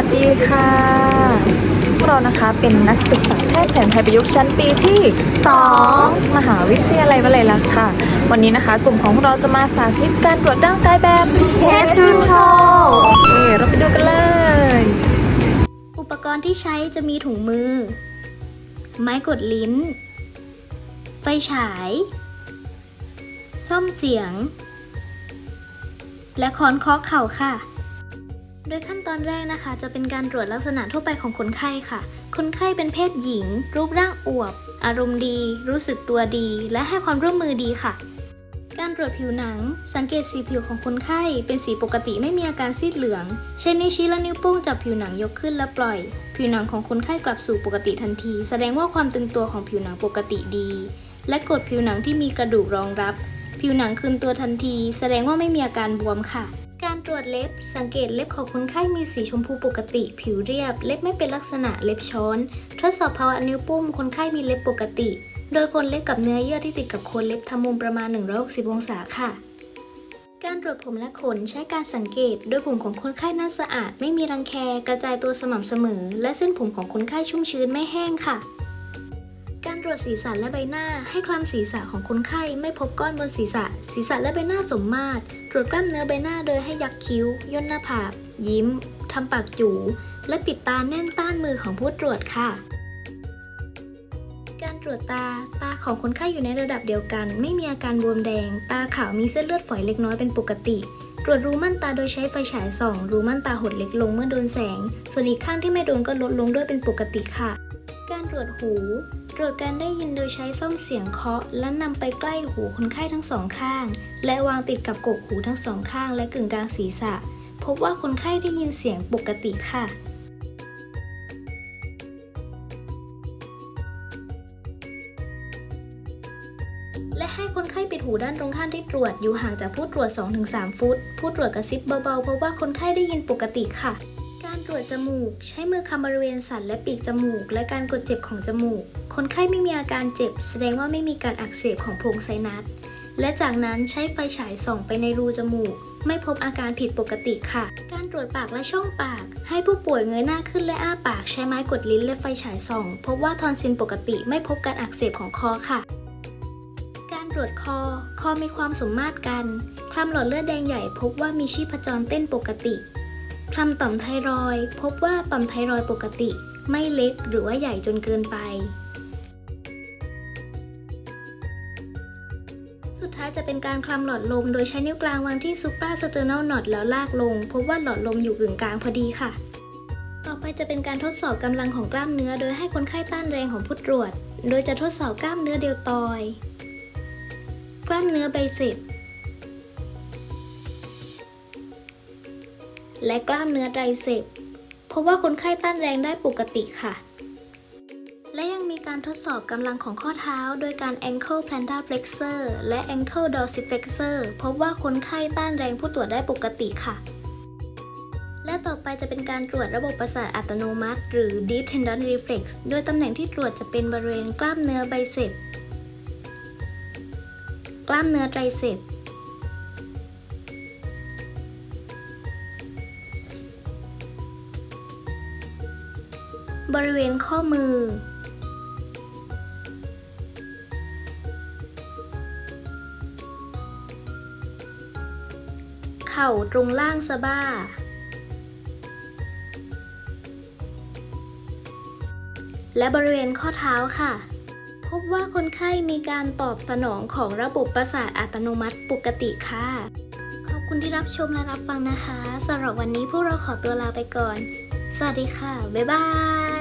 วัสดีค่ะพวกเรานะคะเป็นนักศึกษาแพทย์แผนไทยประยุกต์ชั้นปีที่ 2 มหาวิทยาลัยวลัยลักษณ์ค่ะ วันนี้นะคะกลุ่มของพวกเราจะมาสาธิตการตรวจร่างกายแบบ Head to toe เอเราไปดูกันเลย อุปกรณ์ที่ใช้จะมีถุงมือ ไม้กดลิ้น ไฟฉาย ซ่อมเสียง และค้อนเคาะเข่าค่ะ โดยขั้นตอนแรกนะคะ จะเป็นการตรวจลักษณะทั่วไปของคนไข้ค่ะ คนไข้เป็นเพศหญิง รูปร่างอวบ อารมณ์ดี รู้สึกตัวดี และให้ความร่วมมือดีค่ะ การตรวจผิวหนัง สังเกตสีผิวของคนไข้ เป็นสีปกติไม่มีอาการซีดเหลืองใช้นิ้วชี้และนิ้วโป้งจับผิวหนังยกขึ้นและปล่อย ผิวหนังของคนไข้กลับสู่ปกติทันที แสดงว่าความตึงตัวของผิวหนังปกติดี และกดผิวหนังที่มีกระดูกรองรับ ผิวหนังคืนตัวทันที แสดงว่าไม่มีอาการบวมค่ะ การตรวจเล็บ สังเกตเล็บของคนไข้มีสีชมพูปกติ ผิวเรียบ เล็บไม่เป็นลักษณะเล็บช้อน ทดสอบภาวะนิ้วปุ้มคนไข้มีเล็บปกติ โดยคนเล็บกับเนื้อเยื่อที่ติดกับโคนเล็บทำมุมประมาณ 160 องศาค่ะ การตรวจผมและขนใช้การสังเกต โดยผมของคนไข้น่าสะอาด ไม่มีรังแค กระจายตัวสม่ำเสมอ และเส้นผมของคนไข้ชุ่มชื้นไม่แห้งค่ะ รตรวจศีรษะและใบหน้า ให้คลำศีรษะของคนไข้ไม่พบก้อนบนศีรษะ ศีรษะและใบหน้าสมมาตร ตรวจกล้ามเนื้อใบหน้าโดยให้ยักคิ้ว ย่นหน้าผาก ยิ้ม ทำปากจูและปิดตาแน่นต้านมือของผู้ตรวจค่ะ การตรวจตา ตาของคนไข้อยู่ในระดับเดียวกัน ไม่มีอาการบวมแดง ตาขาวมีเส้นเลือดฝอยเล็กน้อยเป็นปกติตรวจรูม่านตาโดยใช้ไฟฉายส่อง รูม่านตาหดเล็กลงเมื่อโดนแสง ส่วนอีกข้างที่ไม่โดนก็ลดลงด้วยเป็นปกติค่ะ การตรวจหู ตรวจการได้ยินโดยใช้ส้อมเสียงเคาะ และนำไปใกล้หูคนไข้ทั้งสองข้าง และวางติดกับกกหูทั้งสองข้าง และกึ่งกลางศีรษะ พบว่าคนไข้ได้ยินเสียงปกติค่ะและให้คนไข้ปิดหูด้านตรงข้ามที่ตรวจอยู่ห่างจากผู้ตรวจ 2-3 ฟุต ผู้ตรวจกระซิบเบาๆเพราะว่าคนไข้ได้ยินปกติค่ะ ตรวจจมูก ใช้มือคำบริเวณสันและปีกจมูก และการกดเจ็บของจมูก คนไข้ไม่มีอาการเจ็บ แสดงว่าไม่มีการอักเสบของโพรงไซนัส และจากนั้นใช้ไฟฉายส่องไปในรูจมูก ไม่พบอาการผิดปกติค่ะ การตรวจปากและช่องปาก ให้ผู้ป่วยเงยหน้าขึ้นและอ้าปาก ใช้ไม้กดลิ้นและไฟฉายส่อง พบว่าทอนซิลปกติไม่พบการอักเสบของคอค่ะการตรวจคอ คอมีความสมมาตรกัน คลำหลอดเลือดแดงใหญ่พบว่ามีชีพจรเต้นปกติ คลำต่อมไทรอยพบว่าต่อมไทรอยปกติ ไม่เล็กหรือว่าใหญ่จนเกินไป สุดท้ายจะเป็นการคลำหลอดลมโดยใช้นิ้วกลางวางที่ซุป r a สเตอร์นลนอ d แล้วลากลง พบว่าหลอดลมอยู่กึ่งกลางพอดีค่ะ ต่อไปจะเป็นการทดสอบกำลังของกล้ามเนื้อ โดยให้คนไข้ต้านแรงของผู้ตรวจ โดยจะทดสอบกล้ามเนื้อเดลตอย กล้ามเนื้อไบเซป และกล้ามเนื้อไตรเซปพบว่าคนไข้ต้านแรงได้ปกติค่ะ และยังมีการทดสอบกำลังของข้อเท้า โดยการ ankle plantar flexor และ ankle dorsiflexor พบว่าคนไข้ต้านแรงผู้ตรวจได้ปกติค่ะ และต่อไปจะเป็นการตรวจระบบประสาทอัตโนมัติ หรือ deep tendon reflex โดยตำแหน่งที่ตรวจจะเป็นบริเวณกล้ามเนื้อไบเซปกล้ามเนื้อไตรเซป บริเวณข้อมือ เข่าตรงล่างสะบ้า และบริเวณข้อเท้าค่ะ พบว่าคนไข้มีการตอบสนองของระบบประสาทอัตโนมัติปกติค่ะ ขอบคุณที่รับชมและรับฟังนะคะสำหรับวันนี้พวกเราขอตัวลาไปก่อนสวัสดีค่ะ บ๊ายบาย